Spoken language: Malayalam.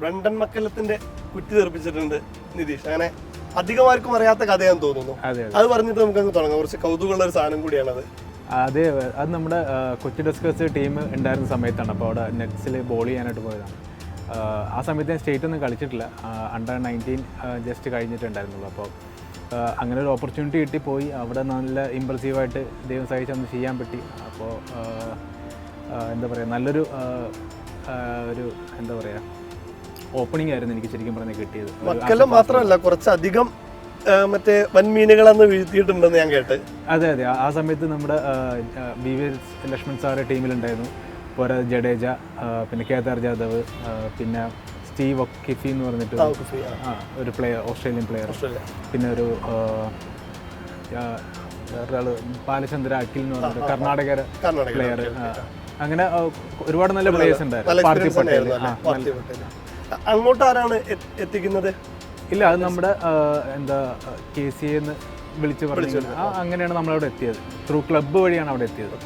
ബ്രണ്ടൻ മക്കലത്തിന്റെ കുറ്റി തെറിപ്പിച്ചിട്ടുണ്ട് നിതീഷ്. അങ്ങനെ അധികം ആർക്കും അറിയാത്ത കഥയാന്ന് തോന്നുന്നു. അതെ അത്. പറഞ്ഞിട്ട് നമുക്ക് അങ്ങ് തുടങ്ങാം. കുറച്ച് കൗതുകമുള്ള ഒരു സാധനം കൂടിയാണ് അത് അതെ അത് നമ്മുടെ കൊച്ചി ഡിസ്കസ് ടീം ഉണ്ടായിരുന്ന സമയത്താണ്. അപ്പോൾ അവിടെ നെറ്റ്സിൽ ബോൾ ചെയ്യാനായിട്ട് പോയതാണ്. ആ, സമയത്ത് ഞാൻ സ്റ്റേറ്റ് ഒന്നും കളിച്ചിട്ടില്ല. അണ്ടർ നയന്റീൻ ജസ്റ്റ് കഴിഞ്ഞിട്ടുണ്ടായിരുന്നുള്ളൂ. അപ്പോൾ അങ്ങനെ ഒരു ഓപ്പർച്യൂണിറ്റി കിട്ടി പോയി. അവിടെ നല്ല ഇമ്പ്രസീവായിട്ട് ദൈവം സഹിച്ച് ഒന്ന് ചെയ്യാൻ പറ്റി. അപ്പോൾ എന്താ പറയുക നല്ലൊരു ഒരു എന്താ പറയുക ഓപ്പണിംഗ് ആയിരുന്നു എനിക്ക് ശരിക്കും പറഞ്ഞാൽ കിട്ടിയത്. മക്കല്ലം മാത്രമല്ല കുറച്ചധികം മറ്റേ വൻമീനുകളെന്ന് വീഴ്ത്തിയിട്ടുണ്ടെന്ന് ഞാൻ കേട്ട്. അതെ അതെ. ആ- സമയത്ത് നമ്മുടെ ബി വി ലക്ഷ്മൺ സാറ് ടീമിലുണ്ടായിരുന്നു. പോരാ ജഡേജ പിന്നെ കേദാർ ജാദവ് പിന്നെ സ്റ്റീവ് ഒക്കിഫി എന്ന് പറഞ്ഞിട്ട് ഒരു പ്ലെയർ ഓസ്ട്രേലിയൻ പ്ലെയർ പിന്നെ ഒരു വേറൊരാൾ ബാലചന്ദ്ര അഖിൽ എന്ന് പറഞ്ഞിട്ട് കർണാടക പ്ലെയർ അങ്ങനെ ഒരുപാട് നല്ല പ്ലേയേഴ്സ് ഉണ്ടായിരുന്നു. പാർത്ഥിവ് പട്ടേൽ അങ്ങോട്ട് ആരാണ് എത്തിക്കുന്നത്? ഇല്ല അത് നമ്മുടെ എന്താ കെ സി എന്ന് വിളിച്ച് പറഞ്ഞു ആ അങ്ങനെയാണ് നമ്മളവിടെ എത്തിയത്. ത്രൂ ക്ലബ്ബ് വഴിയാണ് അവിടെ എത്തിയത്.